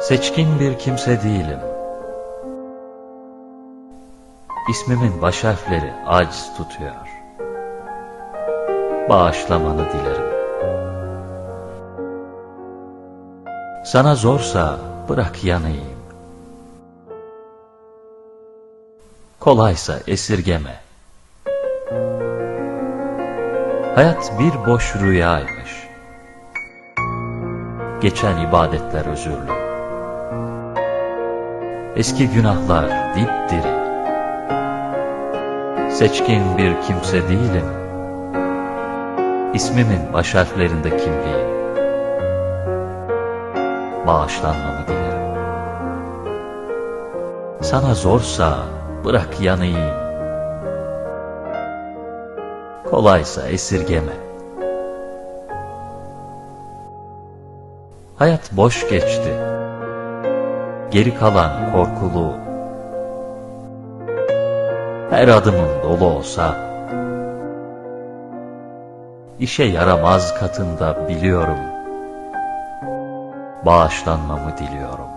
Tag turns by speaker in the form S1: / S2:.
S1: Seçkin bir kimse değilim. İsmimin baş harfleri aciz tutuyor. Bağışlamanı dilerim. Sana zorsa bırak yanayım. Kolaysa esirgeme. Hayat bir boş rüyaymış. Geçen ibadetler özürlü. Eski günahlar dipdiri. Seçkin bir kimse değilim. İsmimin baş harflerinde kimliğim. Bağışlanmamı dilerim. Sana zorsa bırak yanayım. Kolaysa esirgeme. Hayat boş geçti. Geri kalan korkulu. Her adımın dolu olsa, işe yaramaz katında biliyorum. Bağışlanmamı diliyorum.